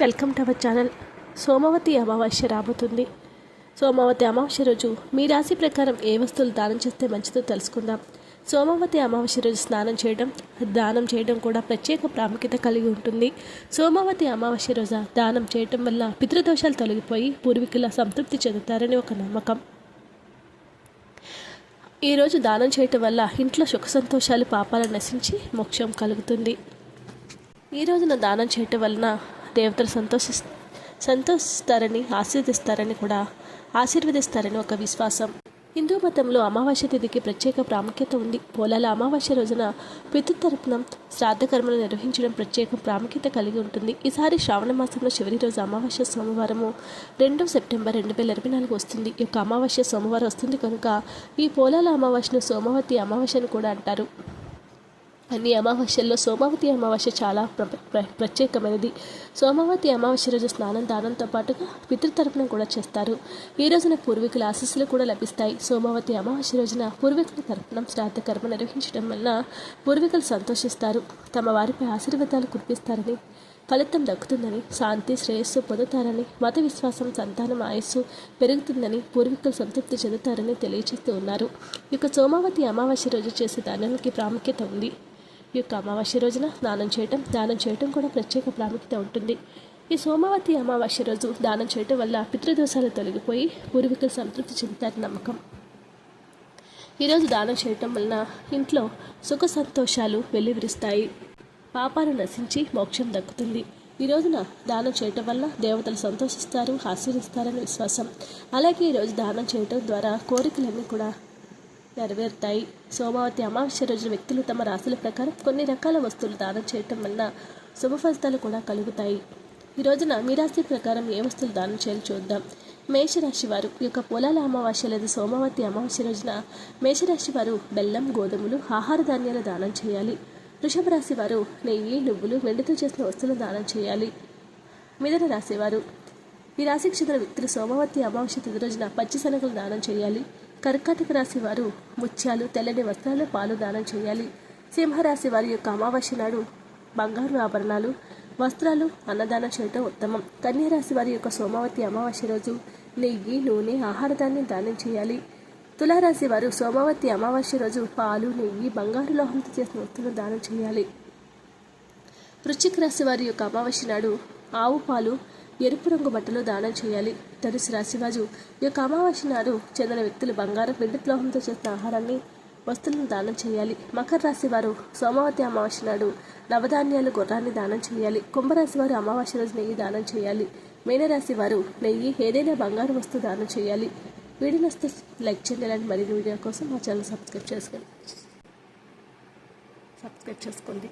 Welcome to our channel. Somvati Amavasya రాబోతుంది. సోమవతి అమావాస్య రోజు మీ రాశి ప్రకారం ఏ వస్తువులు దానం చేస్తే మంచిదో తెలుసుకుందాం. సోమవతి అమావాస్య రోజు స్నానం చేయడం దానం చేయడం కూడా ప్రత్యేక ప్రాముఖ్యత కలిగి ఉంటుంది. సోమవతి అమావాస్య రోజు దానం చేయడం వల్ల పితృదోషాలు తొలగిపోయి పూర్వీకుల సంతృప్తి చెందుతారని ఒక నమ్మకం. ఈరోజు దానం చేయటం వల్ల ఇంట్లో సుఖ సంతోషాలు పాపాలు నశించి మోక్షం కలుగుతుంది. ఈ రోజున దానం చేయటం వలన దేవతలు సంతోషి సంతోషిస్తారని ఆశీర్దిస్తారని కూడా ఆశీర్వదిస్తారని ఒక విశ్వాసం. హిందూ మతంలో అమావాస్య తిథికి ప్రత్యేక ప్రాముఖ్యత ఉంది. పోలాల అమావాస్య రోజున పితృతరపునం శ్రాద్ధకర్మలు నిర్వహించడం ప్రత్యేక ప్రాముఖ్యత కలిగి ఉంటుంది. ఈసారి శ్రావణ మాసంలో చివరి రోజు అమావాస్య సోమవారము రెండు సెప్టెంబర్ రెండు వేల ఇరవై నాలుగు వస్తుంది. ఈ యొక్క అమావాస్య సోమవారం వస్తుంది కనుక ఈ పోలాల అమావాస్యను సోమవతి అమావాస్యను కూడా అంటారు. అన్ని అమావాస్యల్లో సోమావతి అమావాస్య చాలా ప్ర ప్ర ప్రత్యేకమైనది. సోమావతి అమావాస్య రోజు స్నానం దానంతో పాటుగా పితృతర్పణం కూడా చేస్తారు. ఈ రోజున పూర్వీకుల ఆశస్సులు కూడా లభిస్తాయి. సోమావతి అమావాస్య రోజున పూర్వీకుల తర్పణం శ్రాద్ధ కర్మ నిర్వహించడం వలన పూర్వీకులు సంతోషిస్తారు. తమ వారిపై ఆశీర్వాదాలు కురిపిస్తారని ఫలితం దక్కుతుందని శాంతి శ్రేయస్సు పొందుతారని మత విశ్వాసం సంతానం ఆయస్సు పెరుగుతుందని పూర్వీకులు సంతృప్తి చెందుతారని తెలియజేస్తూ ఉన్నారు. ఇక సోమావతి అమావాస్య రోజు చేసే దానానికి ప్రాముఖ్యత ఉంది. యొక్క అమావాస్య రోజున దానం చేయటం దానం చేయటం కూడా ప్రత్యేక ప్రాముఖ్యత ఉంటుంది. ఈ సోమవతి అమావాస్య రోజు దానం చేయటం వల్ల పితృదోషాలు తొలగిపోయి పూర్వీకులు సంతృప్తి చెందుతారు నమ్మకం. ఈరోజు దానం చేయటం వలన ఇంట్లో సుఖ సంతోషాలు వెల్లివిరుస్తాయి. పాపాలు నశించి మోక్షం దక్కుతుంది. ఈ రోజున దానం చేయటం వల్ల దేవతలు సంతోషిస్తారు ఆశీర్వదిస్తారని విశ్వాసం. అలాగే ఈరోజు దానం చేయటం ద్వారా కోరికలన్నీ కూడా నెరవేరుతాయి. సోమావతి అమావాస్య రోజున వ్యక్తులు తమ రాశుల ప్రకారం కొన్ని రకాల వస్తువులు దానం చేయటం వలన శుభ ఫలితాలు కూడా కలుగుతాయి. ఈ రోజున మీ రాశి ప్రకారం ఏ వస్తువులు దానం చేయాలో చూద్దాం. మేషరాశి వారు ఈ యొక్క పొలాల అమావాస్య లేదా సోమవతి అమావాస్య రోజున మేషరాశి వారు బెల్లం గోధుమలు ఆహార ధాన్యాలు దానం చేయాలి. వృషభ రాశి వారు నెయ్యి నువ్వులు వెండితో చేసిన వస్తువులు దానం చేయాలి. మిథున రాశివారు ఈ రాశికి చెందిన వ్యక్తులు సోమవతి అమావాస్య తిథి రోజున పచ్చిశనగలు దానం చేయాలి. కర్కాటక రాశి వారు ముత్యాలు తెల్లని వస్త్రాలు పాలు దానం చేయాలి. సింహరాశి వారి యొక్క అమావాస్య నాడు బంగారు ఆభరణాలు వస్త్రాలు అన్నదానం చేయటం ఉత్తమం. కన్యారాశి వారి యొక్క సోమవతి అమావాస్య రోజు నెయ్యి నూనె ఆహారదాన్ని దానం చేయాలి. తులారాశి వారు సోమవతి అమావాస్య రోజు పాలు నెయ్యి బంగారు లోహంతో చేసిన వస్తువులు దానం చేయాలి. వృశ్చిక రాశి వారి యొక్క అమావాస్య నాడు ఆవు పాలు ఎరుపు రంగు బట్టలు దానం చేయాలి. ధనుసు రాశివాజు ఈ యొక్క అమావాస్య నాడు చెందిన వ్యక్తులు బంగారం వెండి ప్లోహంతో చేసిన ఆహారాన్ని వస్తువులను దానం చేయాలి. మకర రాశి వారు సోమవతి అమావాస్య నాడు నవధాన్యాలు గుర్రాన్ని దానం చేయాలి. కుంభరాశి వారు అమావాస్య రోజు నెయ్యి దానం చేయాలి. మీనరాశి వారు నెయ్యి ఏదైనా బంగారు వస్తువు దానం చేయాలి. వీడియో వస్తే లైక్ చేయండి. ఇలాంటి మరిన్ని వీడియో కోసం మా ఛానల్ సబ్స్క్రైబ్ చేసుకోండి. సబ్స్క్రైబ్ చేసుకోండి.